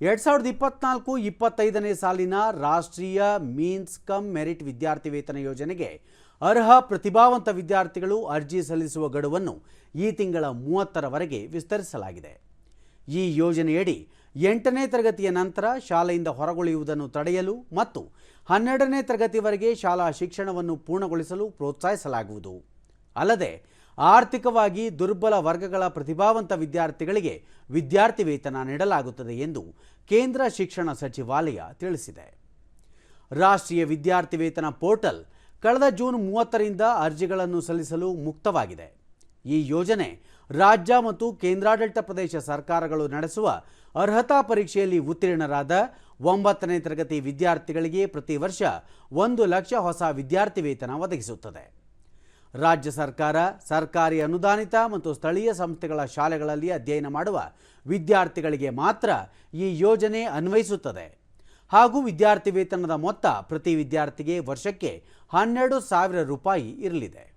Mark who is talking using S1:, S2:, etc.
S1: ಎರಡು ಸಾವಿರದ ಇಪ್ಪತ್ನಾಲ್ಕು ಇಪ್ಪತ್ತೈದನೇ ಸಾಲಿನ ರಾಷ್ಟ್ರೀಯ ಮೀನ್ಸ್ ಕಮ್ ಮೆರಿಟ್ ವಿದ್ಯಾರ್ಥಿ ವೇತನ ಯೋಜನೆಗೆ ಅರ್ಹ ಪ್ರತಿಭಾವಂತ ವಿದ್ಯಾರ್ಥಿಗಳು ಅರ್ಜಿ ಸಲ್ಲಿಸುವ ಗಡುವನ್ನು ಈ ತಿಂಗಳ ಮೂವತ್ತರವರೆಗೆ ವಿಸ್ತರಿಸಲಾಗಿದೆ. ಈ ಯೋಜನೆಯಡಿ ಎಂಟನೇ ತರಗತಿಯ ನಂತರ ಶಾಲೆಯಿಂದ ಹೊರಗುಳಿಯುವುದನ್ನು ತಡೆಯಲು ಮತ್ತು ಹನ್ನೆರಡನೇ ತರಗತಿವರೆಗೆ ಶಾಲಾ ಶಿಕ್ಷಣವನ್ನು ಪೂರ್ಣಗೊಳಿಸಲು ಪ್ರೋತ್ಸಾಹಿಸಲಾಗುವುದು. ಅಲ್ಲದೆ ಆರ್ಥಿಕವಾಗಿ ದುರ್ಬಲ ವರ್ಗಗಳ ಪ್ರತಿಭಾವಂತ ವಿದ್ಯಾರ್ಥಿಗಳಿಗೆ ವಿದ್ಯಾರ್ಥಿ ವೇತನ ನೀಡಲಾಗುತ್ತದೆ ಎಂದು ಕೇಂದ್ರ ಶಿಕ್ಷಣ ಸಚಿವಾಲಯ ತಿಳಿಸಿದೆ. ರಾಷ್ಟ್ರೀಯ ವಿದ್ಯಾರ್ಥಿ ವೇತನ ಪೋರ್ಟಲ್ ಕಳೆದ ಜೂನ್ ಮೂವತ್ತರಿಂದ ಅರ್ಜಿಗಳನ್ನು ಸಲ್ಲಿಸಲು ಮುಕ್ತವಾಗಿದೆ. ಈ ಯೋಜನೆ ರಾಜ್ಯ ಮತ್ತು ಕೇಂದ್ರಾಡಳಿತ ಪ್ರದೇಶ ಸರ್ಕಾರಗಳು ನಡೆಸುವ ಅರ್ಹತಾ ಪರೀಕ್ಷೆಯಲ್ಲಿ ಉತ್ತೀರ್ಣರಾದ ಒಂಬತ್ತನೇ ತರಗತಿ ವಿದ್ಯಾರ್ಥಿಗಳಿಗೆ ಪ್ರತಿ ವರ್ಷ ಒಂದು ಲಕ್ಷ ಹೊಸ ವಿದ್ಯಾರ್ಥಿ ವೇತನ ಒದಗಿಸುತ್ತದೆ. ರಾಜ್ಯ ಸರ್ಕಾರ ಸರ್ಕಾರಿ ಅನುದಾನಿತ ಮತ್ತು ಸ್ಥಳೀಯ ಸಂಸ್ಥೆಗಳ ಶಾಲೆಗಳಲ್ಲಿ ಅಧ್ಯಯನ ಮಾಡುವ ವಿದ್ಯಾರ್ಥಿಗಳಿಗೆ ಮಾತ್ರ ಈ ಯೋಜನೆ ಅನ್ವಯಿಸುತ್ತದೆ. ಹಾಗೂ ವಿದ್ಯಾರ್ಥಿ ವೇತನದ ಮೊತ್ತ ಪ್ರತಿ ವಿದ್ಯಾರ್ಥಿಗೆ ವರ್ಷಕ್ಕೆ ಹನ್ನೆರಡು ಸಾವಿರ ರೂಪಾಯಿ ಇರಲಿದೆ.